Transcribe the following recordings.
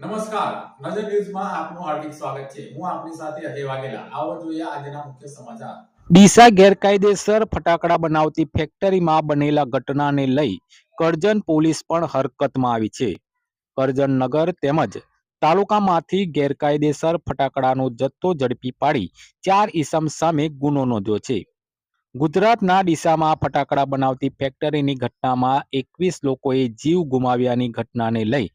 નમસ્કાર. નજર ન્યૂઝમાં આપનું હાર્દિક સ્વાગત છે. હું આપની સાથે અજય વાઘેલા. આવો જોઈએ આજના મુખ્ય સમાચાર. ડીસા ગેરકાયદેસર ફટાકડા બનાવતી ફેક્ટરીમાં બનેલા ઘટનાને લઈ કરજણ પોલીસ પણ હરકતમાં આવી છે. કરજણ નગર તેમજ તાલુકામાંથી ગેરકાયદેસર ફટાકડાનો જથ્થો ઝડપી પાડી ચાર ઈસમ સામે ગુનો નોંધ્યો છે. ગુજરાતના ડીસામાં ફટાકડા બનાવતી ફેક્ટરીની ઘટનામાં એકવીસ લોકોએ જીવ ગુમાવ્યાની ઘટનાને લઈ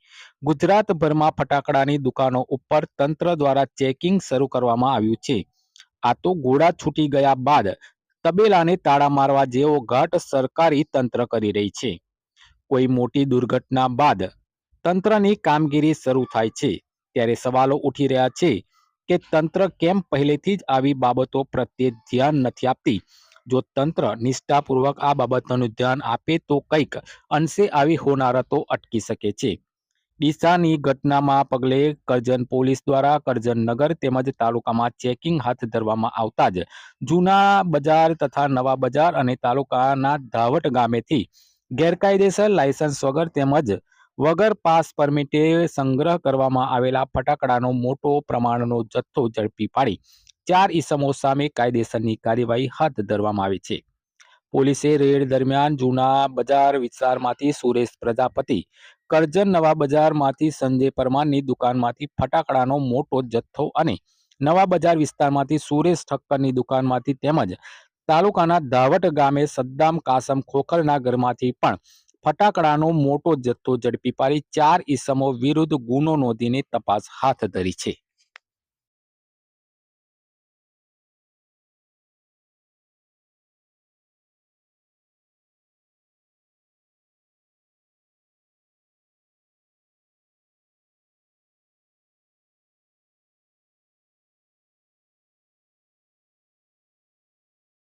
ગુજરાતભરમાં ફટાકડાની દુકાનો ઉપર તંત્ર દ્વારા ચેકિંગ શરૂ કરવામાં આવ્યું છે. આ તો ઘોડા છૂટી ગયા બાદ તબેલાને તાળા મારવા જેવો ઘાટ સરકારી તંત્ર કરી રહી છે. કોઈ મોટી દુર્ઘટના બાદ તંત્રની કામગીરી શરૂ થાય છે. ત્યારે સવાલો ઉઠી રહ્યા છે કે તંત્ર કેમ પહેલેથી જ આવી બાબતો પ્રત્યે ધ્યાન નથી આપતી? જો તંત્ર નિષ્ઠાપૂર્વક આ બાબતોનું ધ્યાન આપે તો કંઈક અંશે આવી હોનારતો અટકી શકે છે. ડીસાની ઘટનામાં પગલે કરજણ પોલીસ દ્વારા કરજણ નગર તેમજ તાલુકામાં ચેકિંગ હાથ ધરવામાં આવતા જ જૂના બજાર તથા નવા બજાર અને તાલુકાના ધાવટ ગામેથી ગેરકાયદેસર લાયસન્સ વગર તેમજ વગર પાસ પરમિટે સંગ્રહ કરવામાં આવેલા ફટાકડાનો મોટો પ્રમાણનો જથ્થો ઝડપી પાડી ચાર ઈસમો સામે કાયદેસરની કાર્યવાહી હાથ ધરવામાં આવી છે. પોલીસે રેડ દરમિયાન જૂના બજાર વિસ્તારમાંથી સુરેશ પ્રજાપતિ, કરજણ નવા બજારમાંથી સંજય પરમારની દુકાનમાંથી ફટાકડાનો મોટો જથ્થો અને નવા બજાર વિસ્તારમાંથી સુરેશ ઠક્કરની દુકાનમાંથી તેમજ તાલુકાના ધાવટ ગામે સદ્દામ કાસમ ખોખરના ઘરમાંથી પણ ફટાકડાનો મોટો જથ્થો ઝડપી પાડી ચાર ઈસમો વિરુદ્ધ ગુનો નોંધીને તપાસ હાથ ધરી છે.